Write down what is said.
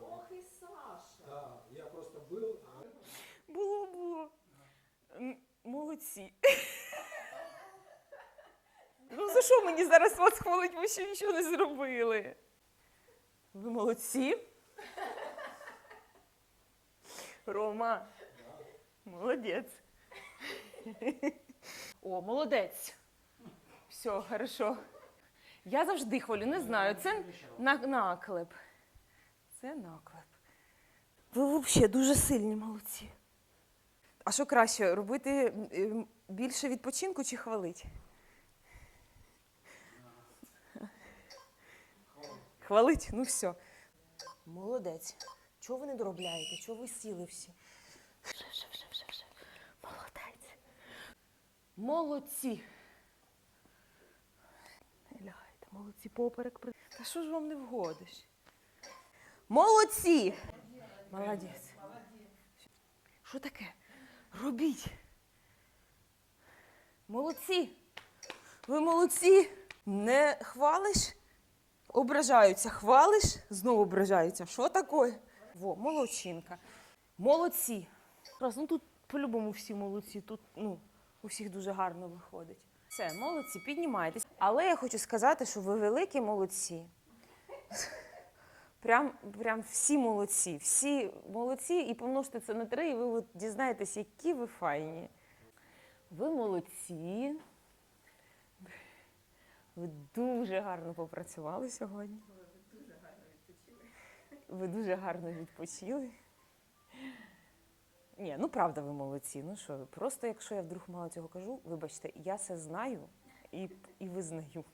Ох і Саша. Да, я просто был. а, Було, було. М, Молодці. Ну за що мені зараз вас хвалить? Ви ще нічого не зробили. Ви молодці. Рома. Молодець. О, молодець. Все, хорошо. Я завжди хвалю, не знаю. Це на- наклеп. Це наклеп. Ви взагалі дуже сильні молодці. А що краще, робити більше відпочинку чи хвалить? Хвалить? Ну все. Молодець. Чого ви не доробляєте? Чого ви сіли всі? Вже, вже, вже, вже, вже. Молодець. Молодці. Не лягайте, молодці, поперек. Та що ж вам не вгодиш? Молодці! Молодець. Що таке? Робіть. Молодці. Ви молодці. Не хвалиш, ображаються. Хвалиш, знову ображаються. Що таке? Во, молодчинка. Молодці. Раз, ну тут по-любому всі молодці. Тут ну, у всіх дуже гарно виходить. Все, молодці, піднімайтесь. Але я хочу сказати, що ви великі молодці. Прям, прям всі молодці, всі молодці, і помножте це на три, і ви от дізнаєтесь, які ви файні. Ви молодці. Ви дуже гарно попрацювали сьогодні. Ви дуже гарно відпочили. Ви дуже гарно Ні, ну правда, ви молодці. Ну що, просто якщо я вдруг мало цього кажу, вибачте, я це знаю і, і визнаю.